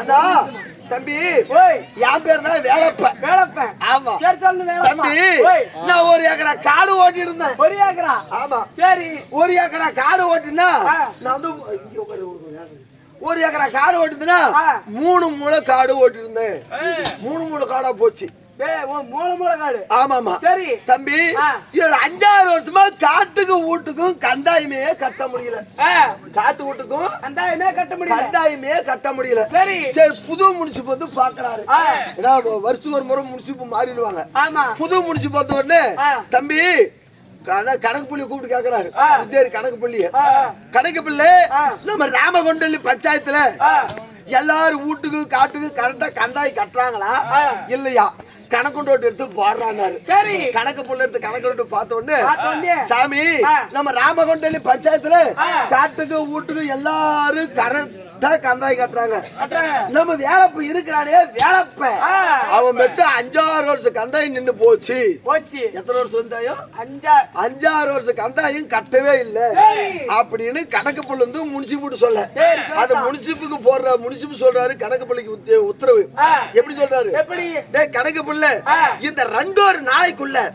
அண்ணா தம்பி ஓய். என் பேர் தான் வேலப்ப. வேலப்பன் ஆமா. சரி சொல்லு வேலப்பா. நான் ஒரு ஏக்கரா காடு ஓட்டி இருந்தேன் ஒரு ஏக்கரா? ஆமா. சரி. ஒரு ஏக்கரா காடு ஓட்டினா. நான் வந்து ஒரு- ஏக்கரா காடு ஓட்டுதுன்னா. மூணு மூளை காடு ஓட்டி இருந்தேன் மூணு மூளை காடா போச்சு. சரி. தம்பி அஞ்சாறு வருஷமா காட்டுக்கும் வீட்டுக்கும் கண்டாயமே கட்ட முடியல. காட்டு வீட்டுக்கும் அந்தாயமே கட்ட முடியல. கண்டாயமே கட்ட முடியல. சரி. சரி புது முனிசிப்பு வந்து பாக்குறாரு. ஏன்னா வருஷத்துக்கு ஒரு முறை முனிசிப்பு மாறிடுவாங்க. ஆமா. புது முனிசிப்பு உடனே ஆ. தம்பி கணக்கு கூப்பிட்டு கேக்குறாரு. கணக்கு புள்ளிய. ஆ, கணக்கு பிள்ளை. நம்ம ராமகொண்டல்லி பஞ்சாயத்துல எல்லாரும் வீட்டுக்கும் காட்டுக்கும் கரெக்டா கந்தாய் கட்டுறாங்களா. இல்லையா கணக்கு நோட்டு எடுத்து போடுறாரு சரி கணக்கு புள்ள எடுத்து கணக்கு நோட்டு பார்த்த உடனே சாமி. நம்ம ராமகொண்டல்லி பஞ்சாயத்துல. காட்டுக்கும் வீட்டுக்கும் எல்லாரும் கரெக்டா கந்தாய் கட்டுறாங்க. நம்ம வேலப்ப இருக்கிறானே வேலப்ப. அவன் மட்டும் அஞ்சாறு வருஷம் கந்தாய் நின்னு போச்சு போச்சு எத்தனை வருஷம் வந்தாயும் அஞ்சா அஞ்சாறு வருஷம் கந்தாயும் கட்டவே இல்ல. அப்படின்னு கணக்கு புள்ள வந்து சொல்ல சொல்லிட்டான். முனிசிப்புக்கு போடுற முனிசிப்பு சொல்றாரு கணக்கு பிள்ளைக்கு உத்த- உத்தரவு. எப்படி சொல்றாரு டேய் கணக்கு புள்ள. இந்த ரெண்டு ஒரு நாளைக்குள்ள.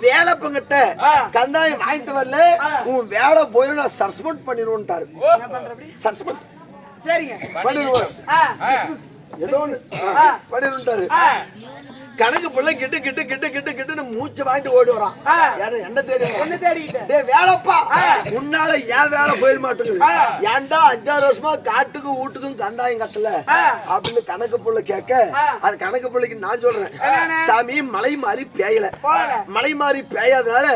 வேலைப்பங்கிட்ட. கந்தாயம் வாங்கிட்டு வரல. உன் வேலை போயிடும் நான் சஸ்பெண்ட் பண்ணிடுவோன்ட்டாரு சஸ்பெண்ட் சரிங்க. ஏதோ ஆ, கணக்கு புள்ள கிட்டு கிட்டு கிட்டு கிட்டு கிட்டுன்னு மூச்சு வாங்கிட்டு ஓடி வரான் என்ன தேடி? என்ன தேடிக்கிட்ட டேய் வேலைப்பா உன்னால ஏன் வேலை போயிட மாட்டேங்குது. ஏன்டா அஞ்சாறு வருஷமா காட்டுக்கும் வீட்டுக்கும் கந்தாயம் கட்டல. அப்படின்னு கணக்கு புள்ள கேட்க. அது கணக்கு புள்ளைக்கு நான் சொல்றேன்? சாமி மலை மாறி பேயல. மலை மாறி பேயாதனால.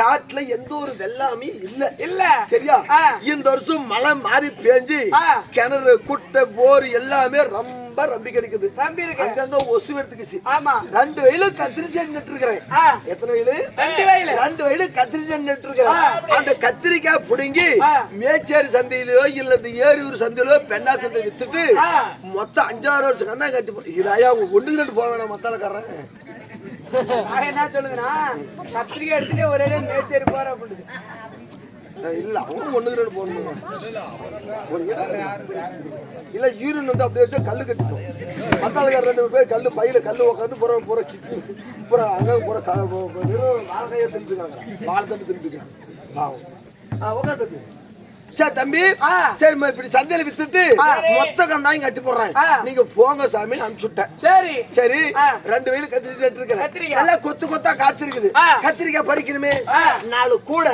காட்டுல எந்த ஒரு வெள்ளாமே இல்ல இல்ல சரியா. இந்த வருஷம் மழை மாறி பேஞ்சு. கிணறு குட்டை போர் எல்லாமே ரொம்ப ரம்பி கிடைக்குது நம்பி இருக்கு அங்கங்க ஒசு எடுத்துக்கிச்சு ஆமா. ரெண்டு வயலு கத்திரி செடி நட்டு இருக்கிறேன் எத்தனை வயலு? ரெண்டு வயலு. ரெண்டு வயலு கத்திரி செடி நட்டு இருக்கிறேன் அந்த கத்திரிக்காய் புடுங்கி. மேச்சேரி சந்தையிலயோ இல்ல இந்த ஏரியூர் சந்தையிலோ பெண்ணா சந்தை வித்துட்டு. மொத்தம் அஞ்சாறு வருஷம் கண்ணா கட்டி ஐயா ஒண்ணு ரெண்டு போக வேணாம் மத்தாலக்காரன் என்ன சொல்லுங்கண்ணா கத்திரிக்காய் எடுத்துட்டு ஒரே மேச்சேரி போற அப்படின்னு இல்ல அவங்க ஒண்ணு ரெண்டு போடணும். இல்ல யூரின் வந்து அப்படியே வச்சா கல்லு கட்டிட்டோம். மத்தாளுக்கார ரெண்டு பேர் கல்லு பையில கல்லு உட்காந்து புற புற கிட்டு புற அங்க புற வாழைய தின்னுக்காங்க வாழை தட்டு தின்னுக்காங்க பாவம். ஆ உட்காந்து சரி தம்பி. சரிம்மா இப்படி சந்தையில வித்துட்டு. மொத்த கந்தாயும் கட்டி போடுறேன். நீங்க போங்க சாமி அனுப்பிச்சுட்டேன் சரி சரி. ரெண்டு வயலு இருக்கிறேன் கத்திரிக்காய். நல்லா கொத்து கொத்தா காய்ச்சிருக்குது. கத்திரிக்காய் பறிக்கணுமே ஆ. நாலு கூட.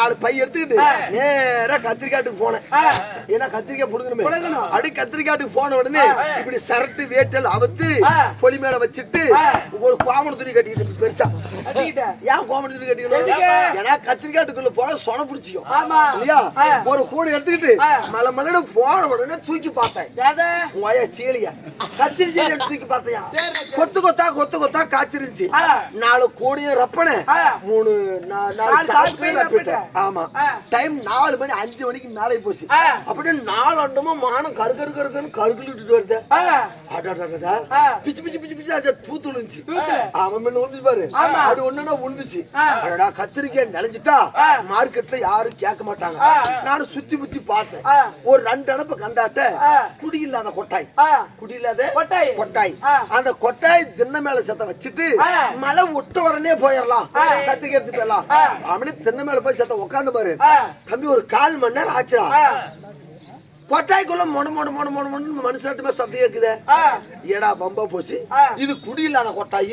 நாலு பை எடுத்துக்கிட்டு. நேரா கத்திரிக்காட்டுக்கு போனேன். ஏன்னா கத்திரிக்காய் புடுங்கணுமே. அப்படி கத்திரிக்காட்டுக்கு போன உடனே இப்படி சரட்டு வேட்டல் அவுத்து. பொலி மேல வச்சுட்டு. ஒரு கோமண துணி கட்டிக்கிட்டு பெருசா ஏன் கோமண துணி கட்டிக்கணும்? ஏன்னா கத்திரிக்காட்டுக்குள்ள போன சொன பிடிச்சிக்கும் இல்லையா. ஒரு கூட எடுத்துக்கிட்டு. மலை மலைன்னு போன உடனே தூக்கி பார்த்தேன் எதை உய சீலியா கத்திரி தூக்கி பார்த்தியா. கொத்து கொத்தா கொத்து கொத்தா காய்ச்சிருந்துச்சு. நாலு கோடியும் ரப்பனே. மூணு நாலு. ஆமா. டைம் நாலு மணி அஞ்சு மணிக்கு மேலே போச்சு ஆ. அப்படியே நாலு அண்டமும் மானம் கரு கரு கருக்குன்னு கருக்குல விட்டுட்டு வருது ஆ, அடடடடா. ஆ. பிச்சு பிச்சு பிச்சு பிச்சு அது தூத்து விழுந்துச்சு. அவன் முன்ன விழுந்துச்சு பாரு. அது ஒண்ணுன்னா விழுந்துச்சு கத்திரிக்காய் நினைச்சிட்டா. மார்க்கெட்ல யாரும் கேட்க மாட்டாங்க. நானும் சுத்தி முத்தி பார்த்தேன் ஆ. ஒரு ரெண்டு அனுப்பு கண்டாட்ட. குடி இல்லாத கொட்டாய் குடி இல்லாத கொட்டாய். கொட்டாய். அந்த கொட்டாய் தின்ன மேல செத்த வச்சுட்டு. மழை விட்ட உடனே போயிடலாம் ஆ. கத்திரிக்காய் எடுத்து போயிடலாம். அப்படின்னு தின்ன மேல போய் செத்த உட்காந்து பாரு. தம்பி ஒரு கால் மணி நேரம் ஆச்சுடா கொட்டாய்க்குள்ள மொன மொன மொன மொன மொன மனுஷனாட்டுமே சத்தம் கேக்குதே ஏடா பம்பா போச்சு. இது குடி இல்லாத கொட்டாய்.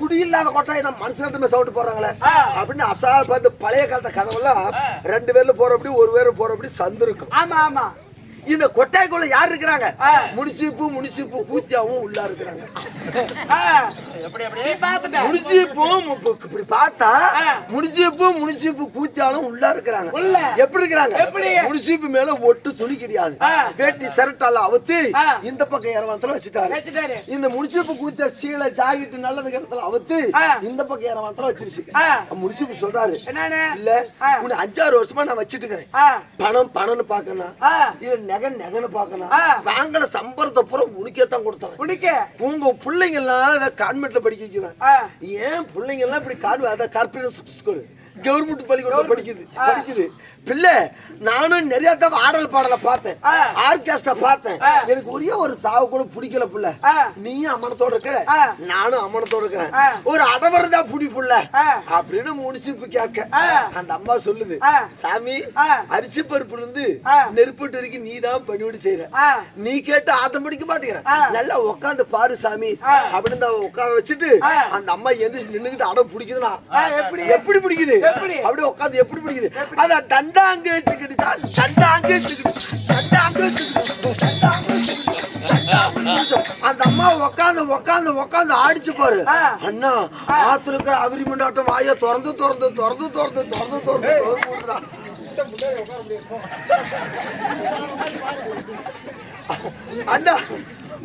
குடி இல்லாத கொட்டாய் தான் மனுஷனாட்டுமே சவுண்ட் போடுறாங்களே. அப்படின்னு அசா பார்த்து பழைய காலத்த கதவெல்லாம் ரெண்டு பேர்ல போறபடி ஒரு பேர் போறபடி சந்து இருக்கும் ஆமா ஆமா. இந்த கொட்டாய்க்குள்ள யார் இருக்கிறாங்க. முனிசிப்பு முனிசிப்பு கூத்தியாவும் உள்ள இருக்கிறாங்க. முனிசிப்பும் இப்ப இப்படி பார்த்தா. முனிசிப்பு முனிசிப்பு கூத்தியாலும் உள்ள இருக்கிறாங்க உள்ள. எப்படி இருக்கிறாங்க எப்படி? முனிசிப்பு மேல ஒட்டு துணி கிடையாது. வேட்டி சரட்டால அவுத்து. இந்த பக்கம் இரவத்துல வச்சுட்டாரு. இந்த முனிசிப்பு கூத்திய சீலை ஜாக்கெட் நல்லது இடத்துல அவுத்து. இந்த பக்கம் இரவத்துல வச்சிருச்சு. முனிசிப்பு சொல்றாரு? இல்ல. உன்னை அஞ்சாறு வருஷமா நான் வச்சிட்டு இருக்கிறேன் பணம் பணம்னு பாக்கணும் நகை நகைன்னு பாக்கணும் ஆ. வாங்கின சம்பளத்தை பூரா உனக்கே தான் கொடுத்தேன் உனக்க? உங்க பிள்ளைங்க எல்லாம் கான்வென்ட்ல படிக்க வைக்கிறேன் ஏன் பிள்ளைங்க எல்லாம் இப்படி கான்வென்ட் அதான் கார்பரேட் ஸ்கூல் கவர்மெண்ட் பள்ளிக்கூடம் படிக்குது படிக்குது பிள்ளை நானும் நிறைய தடவை ஆடல் பாடல பார்த்தேன். ஆர்கெஸ்ட்ரா பார்த்தேன். எனக்கு ஒரே ஒரு சாவு கூட பிடிக்கல புள்ள. நீயும் அம்மனத்தோட இருக்கிற ஆ. நானும் அம்மனத்தோட இருக்கிறேன். ஒரு அடவரதா புடி புள்ள. அப்படின்னு முனிசிப்பு கேட்க. அந்த அம்மா சொல்லுது. சாமி. அரிசி பருப்புல இருந்து. நெருப்புட்டு வரைக்கும் நீ தான் பணிவிடு செய்யற. நீ கேட்டு ஆட்டம் பிடிக்க மாட்டேங்கிற. நல்லா உட்காந்து பாரு சாமி. அப்படின்னு உட்கார வச்சுட்டு. அந்த அம்மா எந்திரிச்சு நின்னுகிட்டு அடம் பிடிக்குதுன்னா எப்படி எப்படி பிடிக்குது? அப்படியே உட்காந்து எப்படி பிடிக்குது? அத டண்டாங்க வச்சுக்கிட்டு தான் டண்டாங்க வச்சுக்கிட்டு வச்சுக்கிட்டு டண்டாங்க வச்சுக்கிட்டு. அந்த அம்மா உட்காந்து உட்காந்து உட்காந்து ஆடிச்சு பாரு. அண்ணா ஆத்துல இருக்கிற அவிரி மண்டாட்டம் வாய திறந்து திறந்து திறந்து திறந்து திறந்து திறந்து திறந்து அண்ணா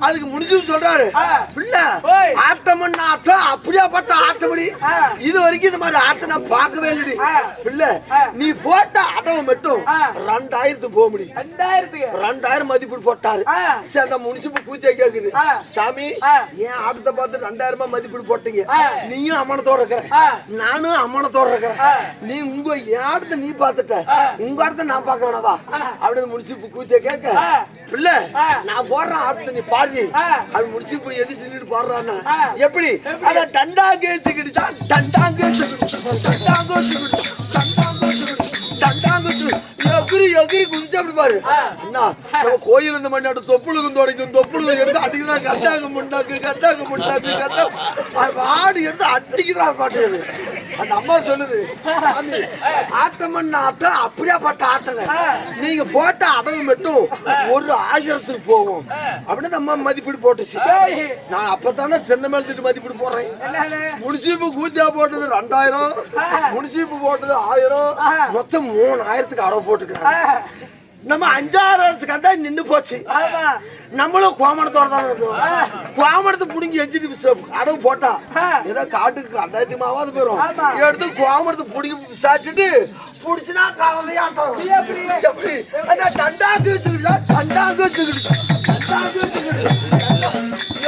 அதுக்கு முடிச்சு சொல்றாரு. பிள்ளை. ஆட்டம்னா ஆட்டம் அப்படியாப்பட்ட ஆட்டமடி ஆ. இது வரைக்கும் இந்த மாதிரி ஆட்டம் நான் பார்க்கவே இல்லடி. பிள்ளை. நீ போட்ட அடவை மட்டும் ஆ. ரெண்டாயிரத்துக்கு போக முடியும் ரெண்டாயிரம் மதிப்பு போட்டாரு. சரி அந்த முனிசிபல் கூத்தியா கேக்குது. சாமி. ஏன் ஆட்டத்தை பார்த்து ரெண்டாயிரமா மதிப்பீடு போட்டீங்க. நீயும் அம்மனத்தோட இருக்கிற. நானும் அம்மனத்தோட இருக்கிறேன். நீ உங்க ஆட்டத்தை நீ பார்த்துட்ட. உங்க ஆட்டத்தை நான் பார்க்க வேணாவா அப்படின்னு முனிசிபல் கூத்தியா கேட்க. பிள்ளை. நான் போடுறேன் ஆட்டத்தை நீ பாரு ஆ. அது முனிசிபல் எது செஞ்சுட்டு பாடுறான்னா. எப்படி அத டண்டாங்க வச்சுக்கிட்டு தான் டண்டாங்க டண்டாங்க டண்டாங்க எகிரி எகிரி குதிச்சு அப்படி பாரு. அண்ணா நம்ம கோயில் மணி நடு தொப்புளுக்கும் தொடக்கும் தொப்புளுக்கும் எடுத்து அடிக்கிறா கட்டாங்க முண்டாக்கு கட்டாங்க முண்டாக்கு கட்டா அது ஆடு எடுத்து அடிக்குதுடா பாட்டுது அந்த அம்மா சொல்லுது சாமி, ஆட்டமண்ண ஆட்டம் அப்படியாப்பட்ட ஆட்டங்க நீங்க போட்ட அடவு மட்டும் ஒரு ஆயிரத்துக்கு போகும். அப்படின்னு அம்மா மதிப்பீடு போட்டுச்சு. நான் அப்பதானே தென்னை மேலத்துட்டு மதிப்பீடு போடுறேன்? முனிசிப்பு கூத்தியா போட்டது ரெண்டாயிரம். முனிசிப்பு போட்டது ஆயிரம். மொத்தம் மூணாயிரத்துக்கு அடவு போட்டுக்கிறேன் நம்ம அஞ்சாறு வருஷத்துக்கு அந்த நின்னு போச்சு. நம்மளும் கோமணத்தோட தான் இருந்தோம் கோமணத்தை புடுங்கி எஞ்சிட்டு அடவு போட்டா. ஏதோ காட்டுக்கு அந்தாயிரத்தி மாவாது போயிரும். ஆமா. எடுத்து கோமணத்தை புடுங்கி விசாரிச்சுட்டு புடிச்சுனா காலையாட்டம் டண்டாக்கு வச்சுக்கிட்டு டண்டாக்கு வச்சுக்கிட்டு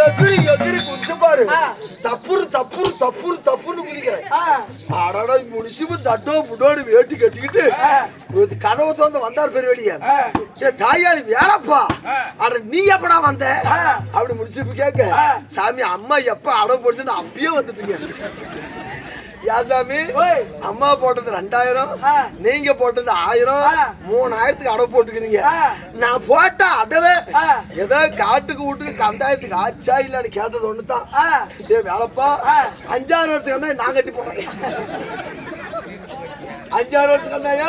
எகிரி குதிச்சு பாரு. தப்புரு தப்புரு தப்புரு தப்புன்னு குதிக்கிறேன். அடடா முடிச்சு தட்டோ புடோடு வேட்டி கட்டிக்கிட்டு கதவை திறந்து வந்தார் பெரிய வெளியே ஆ. சரி தாயாளி வேலைப்பா. அட நீ எப்படா வந்த. அப்படி முடிச்சு கேட்க. சாமி அம்மா எப்ப அடவு போட்டுன்னு அப்பயே வந்துட்டீங்க. யா சாமி ஓய். அம்மா போட்டது ரெண்டாயிரம். நீங்க போட்டது ஆயிரம். மூணாயிரத்துக்கு அடவு போட்டுக்கிறீங்க. நான் போட்ட அதவே. ஏதோ காட்டுக்கு வீட்டுக்கு கந்தாயத்துக்கு ஆச்சா இல்லன்னு கேட்டது ஒண்ணுதான் வேலைப்பா. அஞ்சாறு வருஷம் தான் நான் கட்டி போடுறேன் அஞ்சாறு வருஷம் கந்தாயா.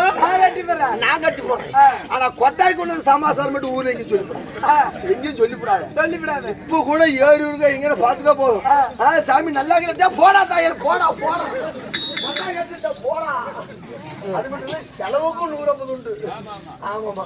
நான் கட்டி போடுறேன். ஆ. ஆனா கொட்டாய் கொண்டு சமாசாரம் மட்டும் ஊர்ல எங்கேயும் சொல்லிவிடாது. எங்கேயும் சொல்லிவிடாது. சொல்லிவிடாத. இப்போ கூட ஏறு இருக்க எங்க பாத்துட்டா போதும். சாமி நல்லா கிட்டா போடா தாயர் போடா போடா. போடா. அது மட்டும் செலவுக்கும் நூறு ஐம்பது உண்டு. ஆமாமா.